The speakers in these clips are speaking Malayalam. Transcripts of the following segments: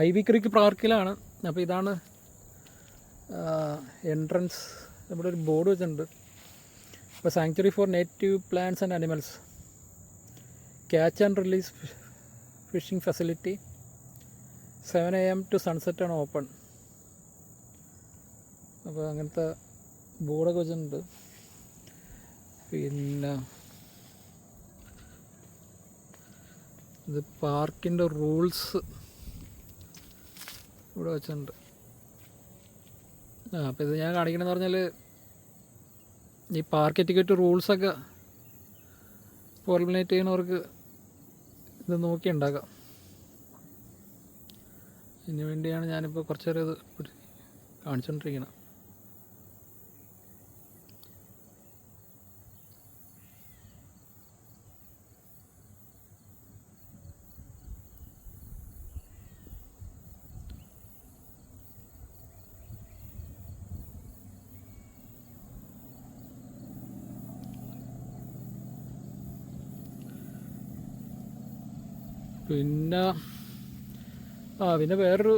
ഐ വി ക്രിക്ക് പാർക്കിലാണ് അപ്പോൾ ഇതാണ് എൻട്രൻസ് ഇവിടെ ഒരു ബോർഡ് വെച്ചിട്ടുണ്ട്. അപ്പോൾ sanctuary for native plants and animals catch and release fishing facility seven A M to sunset ആണ് ഓപ്പൺ അപ്പോൾ അങ്ങനത്തെ ബോർഡൊക്കെ വെച്ചിട്ടുണ്ട്. പിന്നെ ഇത് പാർക്കിന്റെ റൂൾസ് ഇവിടെ വെച്ചിട്ടുണ്ട്. ആ അപ്പോൾ ഇത് ഞാൻ കാണിക്കണമെന്ന് പറഞ്ഞാൽ ഈ പാർക്ക് ടിക്കറ്റ് റൂൾസൊക്കെ ഫോർമുലേറ്റ് ചെയ്യണവർക്ക് ഇത് നോക്കി ഉണ്ടാക്കാം. ഇതിന് വേണ്ടിയാണ് ഞാനിപ്പോൾ കുറച്ചേരം ഇത് കാണിച്ചുകൊണ്ടിരിക്കുന്നത് പിന്നെ ആ പിന്നെ വേറൊരു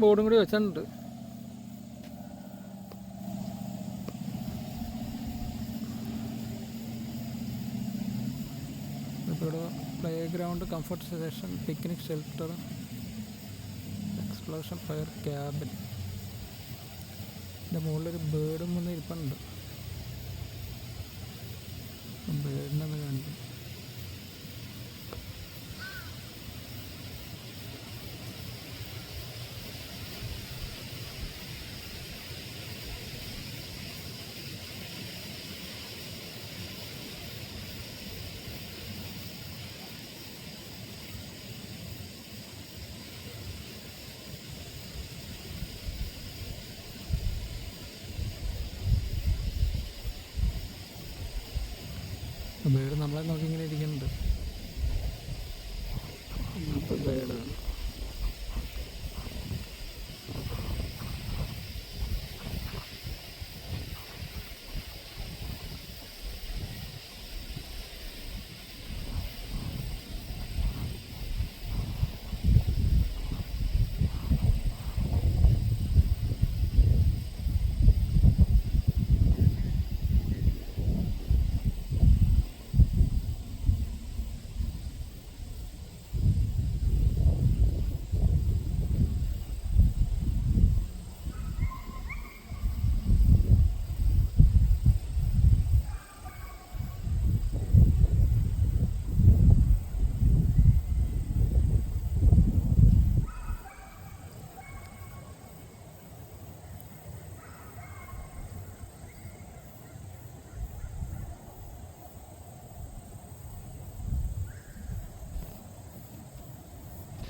ബോർഡും കൂടി വെച്ചിട്ടുണ്ട്. Playground comfort station picnic shelter exploration fire cabin ഇതിന്റെ മുകളിലൊരു ബേർഡും വന്ന് ഇരിപ്പുണ്ട് ബേർഡിനെ ഒന്ന് കാണിക്കും.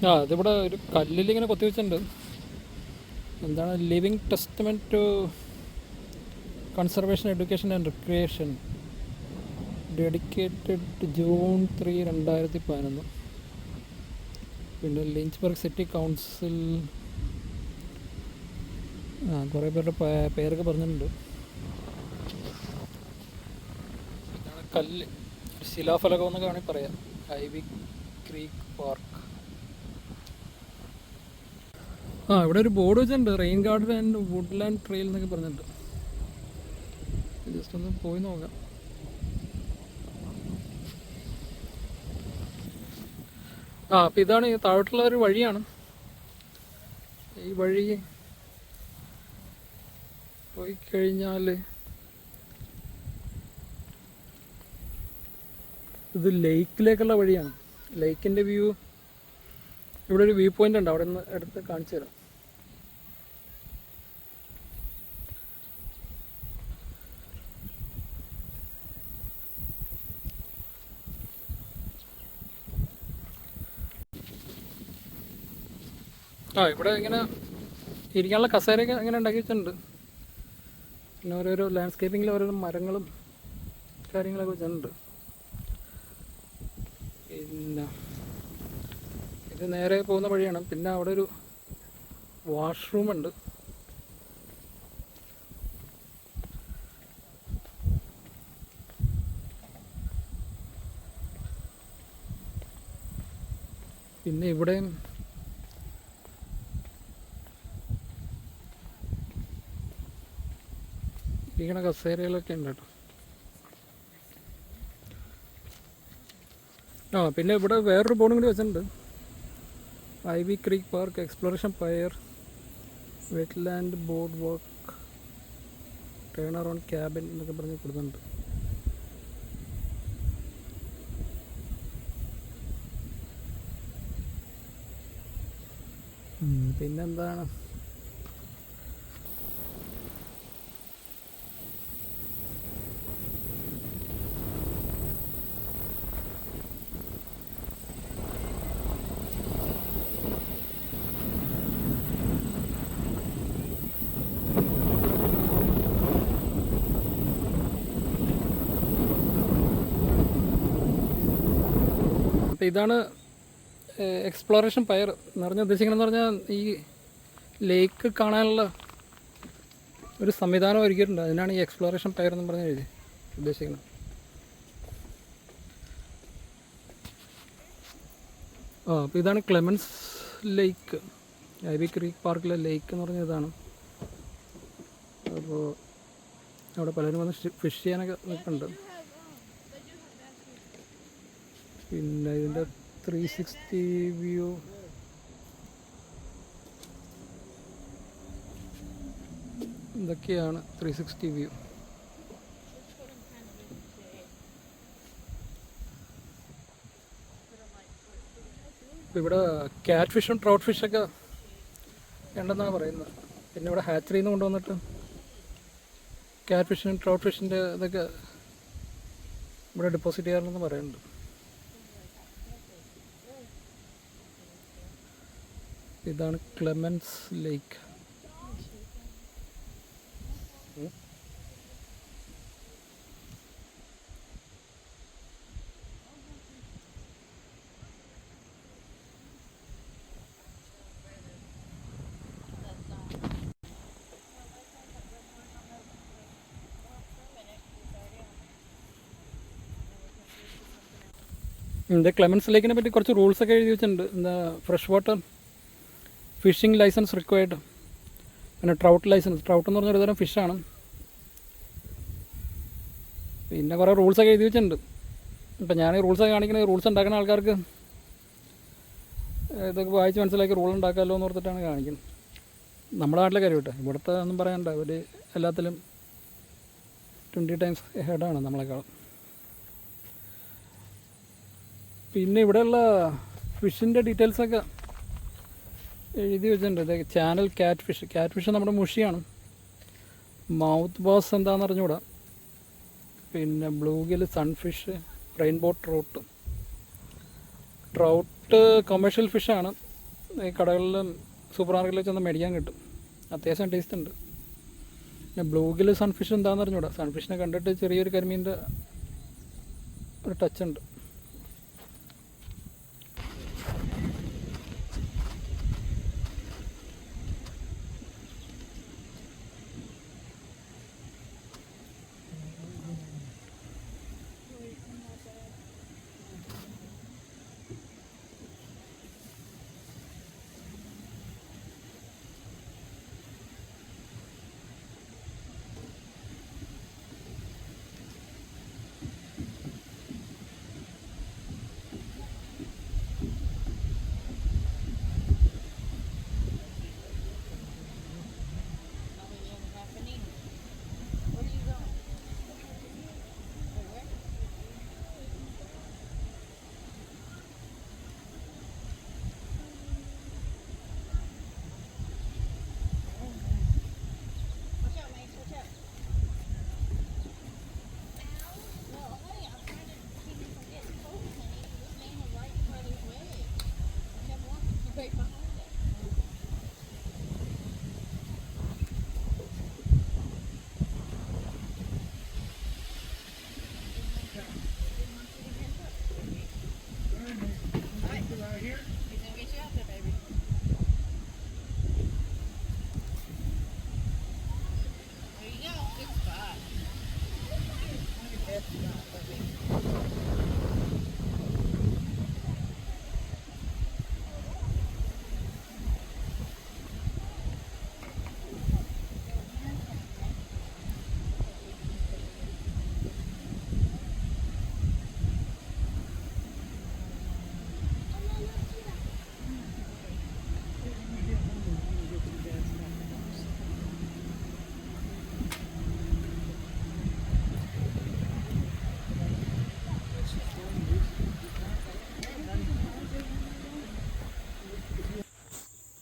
ആ അതിവിടെ ഒരു കല്ലിൽ ഇങ്ങനെ കൊത്തി വെച്ചിട്ടുണ്ട് എന്താണ് living testament to conservation education and recreation dedicated June three രണ്ടായിരത്തി പതിനൊന്ന് പിന്നെ ലിഞ്ച്ബർഗ് സിറ്റി കൗൺസിൽ ആ കുറേ പേരുടെ പേരൊക്കെ പറഞ്ഞിട്ടുണ്ട്. കല്ല്. ശിലാഫലകം എന്നൊക്കെ വേണമെങ്കിൽ പറയാം. ഐവി ക്രീക്ക് പാർക്ക് ആ ഇവിടെ ഒരു ബോർഡ് വെച്ചിട്ടുണ്ട്. Rain garden and woodland trail എന്നൊക്കെ പറഞ്ഞിട്ടുണ്ട് ജസ്റ്റ് ഒന്ന് പോയി നോക്കാം. ആ അപ്പം ഇതാണ് ഈ താഴോട്ടുള്ള ഒരു വഴിയാണ്. ഈ വഴി പോയി കഴിഞ്ഞാൽ ഇത് ലേക്കിലേക്കുള്ള വഴിയാണ്. ലേക്കിന്റെ വ്യൂ ഇവിടെ ഒരു വ്യൂ പോയിന്റ് ഉണ്ട്. അവിടെ നിന്ന് എടുത്ത് കാണിച്ചു തരാം. ആ ഇവിടെ ഇങ്ങനെ ഇരിക്കാനുള്ള കസേരയൊക്കെ ഇങ്ങനെ ഉണ്ടാക്കി വെച്ചിട്ടുണ്ട്. പിന്നെ ഓരോരോ ലാൻഡ്സ്കേപ്പിങ്ങിൽ ഓരോരോ മരങ്ങളും കാര്യങ്ങളൊക്കെ വെച്ചിട്ടുണ്ട്. പിന്നെ ഇത് നേരെ പോകുന്ന വഴിയാണ്. പിന്നെ അവിടെ ഒരു വാഷ്റൂം ഉണ്ട്. പിന്നെ ഇവിടെ ഇരിക്കണ കസേരകളൊക്കെ ഉണ്ട് കേട്ടോ. ആ പിന്നെ ഇവിടെ വേറൊരു ബോണും കൂടി വെച്ചിട്ടുണ്ട്. I V creek park exploration pier wetland boardwalk turn around cabin എന്നൊക്കെ പറഞ്ഞ് കൊടുക്കുന്നുണ്ട് പിന്നെന്താണ് അപ്പോൾ ഇതാണ് എക്സ്പ്ലോറേഷൻ പയർ എന്ന് പറഞ്ഞാൽ ഉദ്ദേശിക്കണമെന്ന് പറഞ്ഞാൽ ഈ ലേക്ക് കാണാനുള്ള ഒരു സംവിധാനം ഒരുക്കിയിട്ടുണ്ട്. അതിനാണ് ഈ എക്സ്പ്ലോറേഷൻ പയർ എന്ന് പറഞ്ഞ് എഴുതി ഉദ്ദേശിക്കുന്നത്. ആ അപ്പോൾ ഇതാണ് ക്ലെമൻസ് ലേക്ക് ഐവി ക്രീക്ക് പാർക്കിലെ ലേക്ക് എന്ന് പറഞ്ഞ ഇതാണ്. അപ്പോൾ അവിടെ പലരും വന്ന് ഫിഷ് ചെയ്യാനൊക്കെ നിൽക്കുന്നുണ്ട് പിന്നെ ഇതിന്റെ ത്രീ സിക്സ്റ്റി വ്യൂ ഇതൊക്കെയാണ് ത്രീ സിക്സ്റ്റി വ്യൂ ഇവിടെ ക്യാറ്റ് ഫിഷും ട്രൗട്ട് ഫിഷൊക്കെ ഉണ്ടെന്നാണ് പറയുന്നത്. പിന്നെ ഇവിടെ ഹാച്ചറിയിൽ നിന്ന് കൊണ്ടുവന്നിട്ട് ക്യാറ്റ് ഫിഷിനും ട്രൗട്ട് ഫിഷിന്റെ ഇതൊക്കെ ഇവിടെ ഡെപ്പോസിറ്റ് ചെയ്യാറുണ്ടെന്ന് പറയുന്നുണ്ട്. ഇതാണ് ക്ലെമൻസ് ലേക്ക്. ഇത് ക്ലെമൻസ് ലേക്കിനെ പറ്റി കുറച്ച് റൂൾസൊക്കെ എഴുതി വെച്ചിട്ടുണ്ട്. എന്താ fresh water fishing licence required. പിന്നെ ട്രൗട്ട് ലൈസൻസ്. ട്രൗട്ട് എന്ന് പറഞ്ഞ ഒരുതരം ഫിഷാണ് പിന്നെ കുറേ റൂൾസൊക്കെ എഴുതി വെച്ചിട്ടുണ്ട്. ഇപ്പം ഞാൻ ഈ റൂൾസൊക്കെ കാണിക്കുന്നത് റൂൾസ് ഉണ്ടാക്കുന്ന ആൾക്കാർക്ക് ഇതൊക്കെ വായിച്ച് മനസ്സിലാക്കി റൂൾ ഉണ്ടാക്കാമല്ലോ എന്ന് ഓർത്തിട്ടാണ് കാണിക്കുന്നത്. നമ്മുടെ നാട്ടിലെ കാര്യം കേട്ടോ. ഇവിടുത്തെ ഒന്നും പറയണ്ട. അവർ എല്ലാത്തിലും ട്വന്റി ടൈംസ് ഹെഡാണ് നമ്മളെക്കാളും. പിന്നെ ഇവിടെയുള്ള ഫിഷിന്റെ ഡീറ്റെയിൽസൊക്കെ എഴുതി വെച്ചിട്ടുണ്ട്. Channel cat fish cat fish നമ്മുടെ മുഷിയാണ്. മൗത്ത് ബോസ് എന്താണെന്ന് അറിഞ്ഞുകൂടാ. പിന്നെ bluegill sunfish rainbow trout trout commercial ഫിഷാണ് ഈ കടകളിലും സൂപ്പർ മാർക്കറ്റിൽ ചെന്ന് മേടിക്കാൻ കിട്ടും. അത്യാവശ്യം ടേസ്റ്റ് ഉണ്ട്. പിന്നെ ബ്ലൂഗിൽ സൺഫിഷ് എന്താണെന്ന് അറിഞ്ഞുകൂടാ? സൺഫിഷിനെ കണ്ടിട്ട് ചെറിയൊരു കരിമീന്റെ ഒരു ടച്ച് ഉണ്ട്.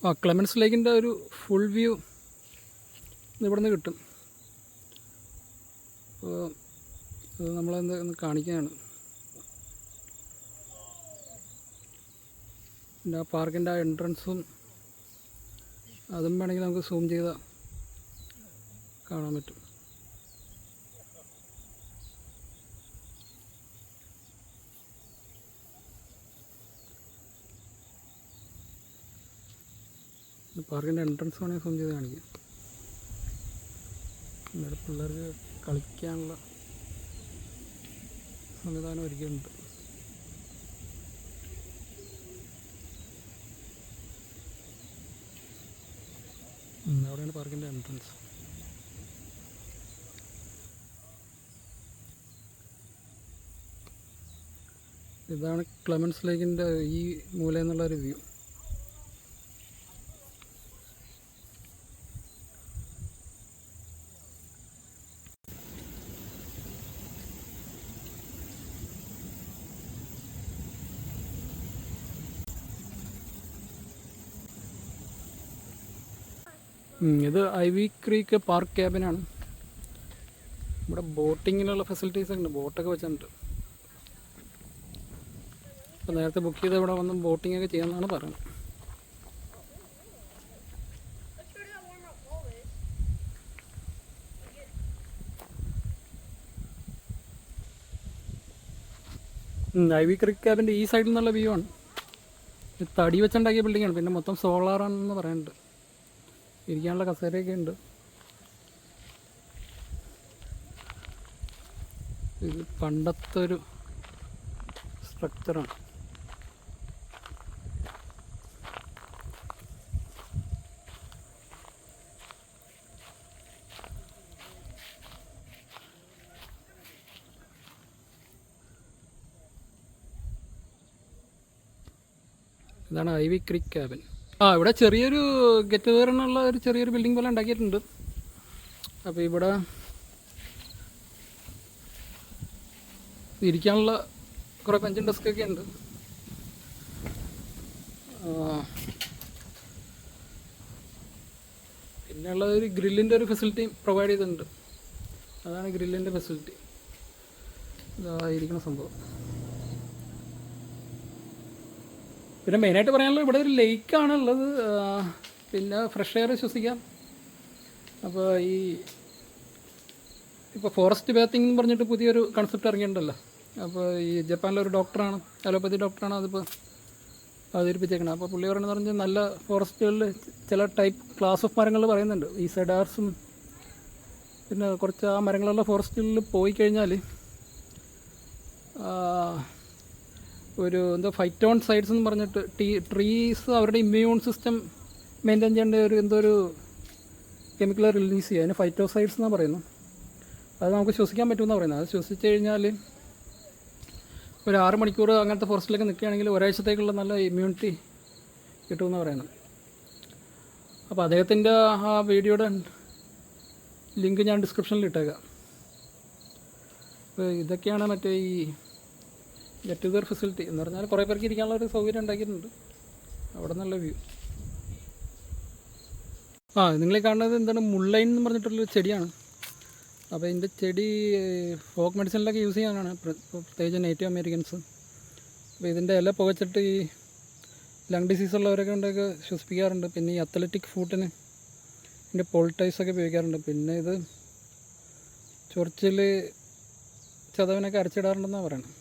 ആ ക്ലെമൻസ് ലേക്കിന്റെ ഒരു ഫുൾ വ്യൂ ഇവിടുന്ന് കിട്ടും. അത് നമ്മളെന്ത് കാണിക്കുകയാണ് പിന്നെ ആ പാർക്കിന്റെ ആ എൻട്രൻസും അതും വേണമെങ്കിൽ നമുക്ക് സൂം ചെയ്താൽ കാണാൻ പറ്റും. പാർക്കിന്റെ എൻട്രൻസ് വേണമെങ്കിൽ സൂം ചെയ്ത് കാണിക്കാം. ഇവിടെ പിള്ളേർക്ക് കളിക്കാനുള്ള സംവിധാനം ഒരുക്കിയിട്ടുണ്ട്. അവിടെയാണ് പാർക്കിന്റെ എൻട്രൻസ് ഇതാണ് ക്ലെമൻസ് ലേക്കിന്റെ ഈ മൂല എന്നുള്ളൊരു വ്യൂ ഇത് ഐ വി ക്രീക്ക് പാർക്ക് ക്യാബിനാണ് ഇവിടെ ബോട്ടിങ്ങിനുള്ള ഫെസിലിറ്റീസ് ഉണ്ട്. ബോട്ടൊക്കെ വെച്ചിട്ടുണ്ട്. അപ്പോൾ നേരത്തെ ബുക്ക് ചെയ്ത് ഇവിടെ വന്ന് ബോട്ടിംഗ് ഒക്കെ ചെയ്യാമെന്നാണ് പറയുന്നത്. ഐ വി ക്രിക്ക് ക്യാബിന്റെ ഈ സൈഡിൽ നിന്നുള്ള വ്യൂ ആണ്. തടി വെച്ചുണ്ടാക്കിയ ബിൽഡിംഗ് ആണ്. പിന്നെ മൊത്തം സോളാറാണെന്ന് പറയുന്നുണ്ട്. ഇരിക്കാനുള്ള കസേരയൊക്കെ ഉണ്ട്. ഇത് പണ്ടത്തെ ഒരു സ്ട്രക്ചറാണ് ഇതാണ് ഐ വി ക്രിക്ക് ക്യാബിൻ. ആ ഇവിടെ ചെറിയൊരു ഗെറ്റ് ടുഗദറിനുള്ള ഒരു ചെറിയൊരു ബിൽഡിംഗ് പോലെ ഉണ്ടാക്കിയിട്ടുണ്ട്. അപ്പോൾ ഇവിടെ ഇരിക്കാനുള്ള കുറേ പെഞ്ചും ഡെസ്കൊക്കെ ഉണ്ട്. പിന്നെയുള്ള ഒരു ഗ്രില്ലിന്റെ ഒരു ഫെസിലിറ്റി പ്രൊവൈഡ് ചെയ്തിട്ടുണ്ട്. അതാണ് ഗ്രില്ലിന്റെ ഫെസിലിറ്റി ഇതായിരിക്കുന്ന സംഭവം. പിന്നെ മെയിനായിട്ട് പറയാനുള്ളത് ഇവിടെ ഒരു ലേക്കാണ് ഉള്ളത്. പിന്നെ ഫ്രഷ് എയർ ശ്വസിക്കാം. അപ്പോൾ ഈ ഇപ്പോൾ ഫോറസ്റ്റ് ബാത്തിങ് എന്ന് പറഞ്ഞിട്ട് പുതിയൊരു കൺസെപ്റ്റ് ഇറങ്ങിയിട്ടുണ്ടല്ലോ. അപ്പോൾ ഈ ജപ്പാനിലെ ഒരു ഡോക്ടറാണ് അലോപ്പതി ഡോക്ടറാണ് അതിപ്പോൾ അവതരിപ്പിച്ചേക്കുന്നത് അപ്പോൾ പുള്ളി പറയുന്നത് പറഞ്ഞാൽ നല്ല ഫോറസ്റ്റുകളിൽ ചില ടൈപ്പ് ക്ലാസ് ഓഫ് മരങ്ങൾ പറയുന്നുണ്ട്. ഈ സെഡാർസും പിന്നെ കുറച്ച് ആ മരങ്ങളുള്ള ഫോറസ്റ്റുകളിൽ പോയി കഴിഞ്ഞാൽ ഒരു എന്താ ഫൈറ്റോൺ സൈഡ്സ് എന്ന് പറഞ്ഞിട്ട് ടീ ട്രീസ് അവരുടെ ഇമ്മ്യൂൺ സിസ്റ്റം മെയിന്റെയിൻ ചെയ്യേണ്ട ഒരു എന്തോ ഒരു കെമിക്കൽ റിലീസ് ചെയ്യുക അതിന് ഫൈറ്റോസൈഡ്സ് എന്നാണ് പറയുന്നത് അത് നമുക്ക് ശ്വസിക്കാൻ പറ്റുമെന്നാണ് പറയുന്നത്. അത് ശ്വസിച്ച് കഴിഞ്ഞാൽ ഒരു ആറ് മണിക്കൂർ അങ്ങനത്തെ ഫോറസ്റ്റിലൊക്കെ നിൽക്കുകയാണെങ്കിൽ ഒരാഴ്ചത്തേക്കുള്ള നല്ല ഇമ്മ്യൂണിറ്റി കിട്ടുമെന്ന് പറയുന്നത്. അപ്പോൾ അദ്ദേഹത്തിന്റെ ആ വീഡിയോയുടെ ലിങ്ക് ഞാൻ ഡിസ്ക്രിപ്ഷനിൽ ഇട്ടേക്കാം. അപ്പോൾ ഇതൊക്കെയാണ് മറ്റേ ഈ ഗെറ്റ് ടുഗർ ഫെസിലിറ്റി എന്ന് പറഞ്ഞാൽ കുറേ പേർക്ക് ഇരിക്കാനുള്ള ഒരു സൗകര്യം ഉണ്ടാക്കിയിട്ടുണ്ട്. അവിടെ നല്ല വ്യൂ ആ നിങ്ങൾ കാണുന്നത് എന്താണ്? മുള്ളൈൻ എന്ന് പറഞ്ഞിട്ടുള്ളൊരു ചെടിയാണ്. അപ്പോൾ ഇതിന്റെ ചെടി ഫോക്ക് മെഡിസിനിലൊക്കെ യൂസ് ചെയ്യാനാണ് പ്ര- പ്രത്യേകിച്ച് നേറ്റീവ് അമേരിക്കൻസ് അപ്പോൾ ഇതിന്റെ ഇല പുകച്ചിട്ട് ഈ ലങ് ഡിസീസ് ഉള്ളവരൊക്കെ ഉണ്ടൊക്കെ ശ്വസിപ്പിക്കാറുണ്ട്. പിന്നെ ഈ അത്ലറ്റിക് ഫുഡിന് ഇതിന്റെ പോളിറ്റൈസൊക്കെ ഉപയോഗിക്കാറുണ്ട്. പിന്നെ ഇത് ചൊറിച്ചിൽ ചതവിനൊക്കെ അരച്ചിടാറുണ്ടെന്നാണ് പറയുന്നത്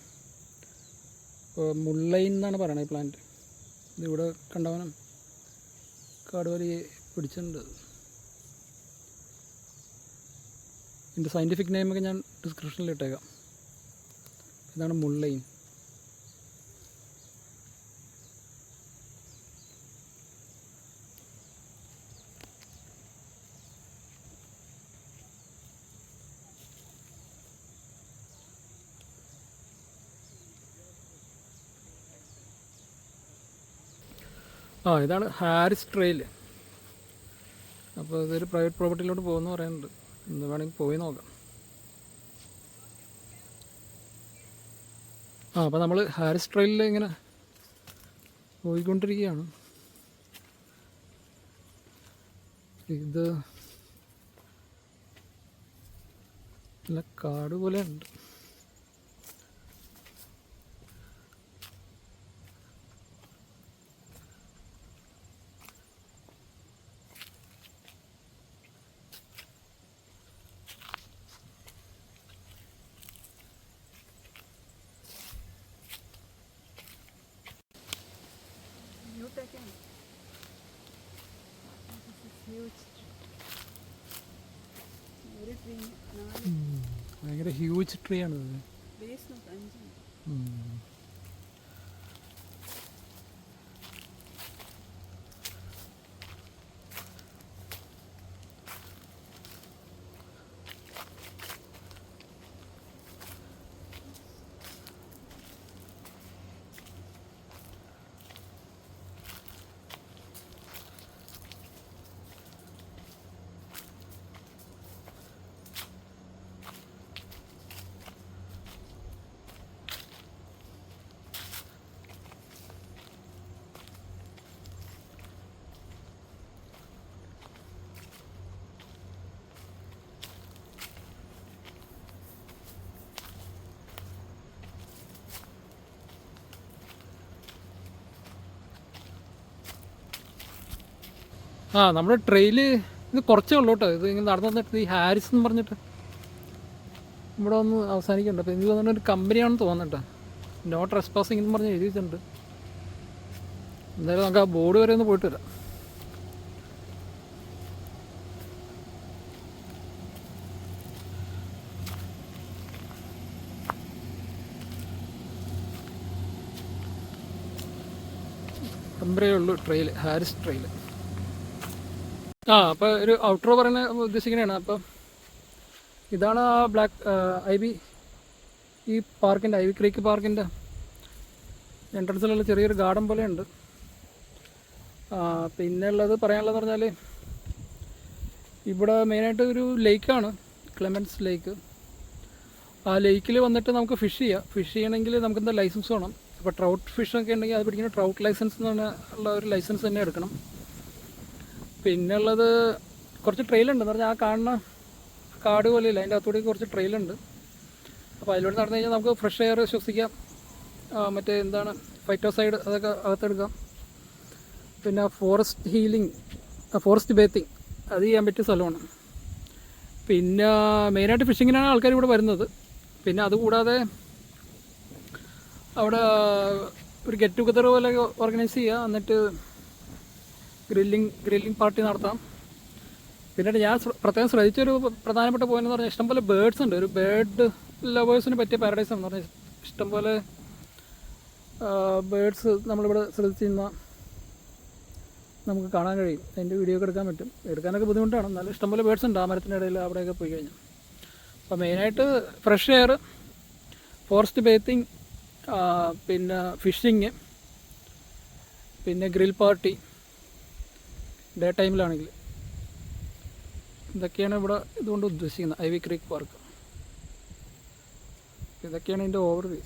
മുള്ളൈൻ എന്നാണ് പറയുന്നത് ഈ പ്ലാന്റ് ഇതിവിടെ കണ്ടവനം. കാടുവലി പിടിച്ചിട്ടുണ്ട്. ഇതിന്റെ സയന്റിഫിക് നെയിമൊക്കെ ഞാൻ ഡിസ്ക്രിപ്ഷനിൽ ഇട്ടേക്കാം. ഇതാണ് മുള്ളൈൻ ആ ഇതാണ് ഹാരിസ് ട്രെയിൽ. അപ്പോൾ ഇതൊരു പ്രൈവറ്റ് പ്രോപ്പർട്ടിയിലോട്ട് പോകുമെന്ന് പറയുന്നുണ്ട്. എന്ത് വേണമെങ്കിൽ പോയി നോക്കാം. ആ അപ്പോൾ നമ്മൾ ഹാരിസ് ട്രെയിലിൽ ഇങ്ങനെ പോയിക്കൊണ്ടിരിക്കുകയാണ്. ഇത് നല്ല കാട് പോലെ ഉണ്ട് You take it. This is huge. ഒരു ട്രീ നാല് ഉം. ഭയങ്കര ഹ്യൂജ് ട്രീ ആണ് ആ നമ്മുടെ ട്രെയിൽ ഇത് കുറച്ചേ ഉള്ളൂ കേട്ടോ. ഇത് ഇങ്ങനെ നടന്നു വന്നിട്ട് ഈ ഹാരിസ് എന്ന് പറഞ്ഞിട്ട് ഇവിടെ ഒന്ന് അവസാനിക്കുന്നുണ്ട്. അപ്പോൾ എനിക്ക് തോന്നുന്നു ഒരു കമ്പനിയാണെന്ന് തോന്നുന്നുട്ടോ നോട്ട് ട്രസ് എന്ന് പറഞ്ഞ് എഴുതി വെച്ചിട്ടുണ്ട്. എന്തായാലും നമുക്ക് ആ ബോർഡ് വരെ ഒന്ന് പോയിട്ട് വരാം. കമ്പനിയേ ഉള്ളൂ ട്രെയിൽ ഹാരിസ് ട്രെയിൽ ആ അപ്പോൾ ഒരു ഔട്ട്റോ പറയുന്ന ഉദ്ദേശിക്കുന്നതാണ് അപ്പം ഇതാണ് ആ ബ്ലാക്ക് ഐ ബി ഈ പാർക്കിന്റെ ഐ വി ക്രീക്ക് പാർക്കിന്റെ എൻട്രൻസിലുള്ള ചെറിയൊരു ഗാർഡൻ പോലെയുണ്ട്. പിന്നെ ഉള്ളത് പറയാനുള്ളതെന്ന് പറഞ്ഞാൽ ഇവിടെ മെയിനായിട്ട് ഒരു ലേക്കാണ് ക്ലെമൻസ് ലേക്ക്. ആ ലേക്കിൽ വന്നിട്ട് നമുക്ക് ഫിഷ് ചെയ്യാം. ഫിഷ് ചെയ്യണമെങ്കിൽ നമുക്ക് എന്താ ലൈസൻസ് വേണം. അപ്പോൾ ട്രൗട്ട് ഫിഷ് ഒക്കെ ഉണ്ടെങ്കിൽ അത് പിടിക്കുന്ന ട്രൗട്ട് ലൈസൻസ് എന്ന് പറഞ്ഞ ഉള്ള ഒരു ലൈസൻസ് തന്നെ എടുക്കണം. പിന്നെ കുറച്ച് ട്രെയിൽ ഉണ്ട്. എന്ന് പറഞ്ഞാൽ ആ കാണുന്ന കാട് പോലെയില്ല. അതിന്റെ അകത്തൂടെ കുറച്ച് ട്രെയിൽ ഉണ്ട്. അപ്പോൾ അതിലൂടെ നടന്നു കഴിഞ്ഞാൽ നമുക്ക് ഫ്രഷ് എയർ ശ്വസിക്കാം. മറ്റേ എന്താണ് ഫൈറ്റോസൈഡ് അതൊക്കെ അകത്തെടുക്കാം. പിന്നെ ഫോറസ്റ്റ് ഹീലിംഗ് ഫോറസ്റ്റ് ബേത്തിങ് അത് ചെയ്യാൻ പറ്റിയ സ്ഥലമാണ്. പിന്നെ മെയിനായിട്ട് ഫിഷിങ്ങിനാണ് ആൾക്കാർ ഇവിടെ വരുന്നത്. പിന്നെ അതുകൂടാതെ അവിടെ ഒരു ഗെറ്റ് ടുഗദർ പോലെ ഓർഗനൈസ് ചെയ്യുക എന്നിട്ട് ഗ്രില്ലിംഗ് ഗ്രില്ലിംഗ് പാർട്ടി നടത്താം. പിന്നീട് ഞാൻ പ്രത്യേകം ശ്രദ്ധിച്ചൊരു പ്രധാനപ്പെട്ട പോയിന്റ് എന്ന് പറഞ്ഞാൽ ഇഷ്ടംപോലെ ബേർഡ്സ് ഉണ്ട്. ഒരു ബേർഡ് ലവേഴ്സിന് പറ്റിയ പാരഡൈസ് എന്ന് പറഞ്ഞാൽ ഇഷ്ടംപോലെ ബേർഡ്സ് നമ്മളിവിടെ ശ്രദ്ധിച്ചിരുന്ന നമുക്ക് കാണാൻ കഴിയും. അതിന്റെ വീഡിയോ ഒക്കെ എടുക്കാൻ പറ്റും. എടുക്കാനൊക്കെ ബുദ്ധിമുട്ടാണ്. എന്നാലും ഇഷ്ടംപോലെ ബേർഡ്സ് ഉണ്ട് ആ മരത്തിന്റെ ഇടയിൽ അവിടെയൊക്കെ പോയി കഴിഞ്ഞാൽ അപ്പോൾ മെയിനായിട്ട് ഫ്രഷ് എയർ ഫോറസ്റ്റ് ബേത്തിങ് പിന്നെ ഫിഷിങ് പിന്നെ ഗ്രിൽ പാർട്ടി ഡേ ടൈമിലാണെങ്കിൽ. ഇതൊക്കെയാണ് ഇവിടെ ഇതുകൊണ്ട് ഉദ്ദേശിക്കുന്നത്. ഐ വി ക്രീക്ക് പാർക്ക് ഇതൊക്കെയാണ് ഇതിന്റെ ഓവർവ്യൂ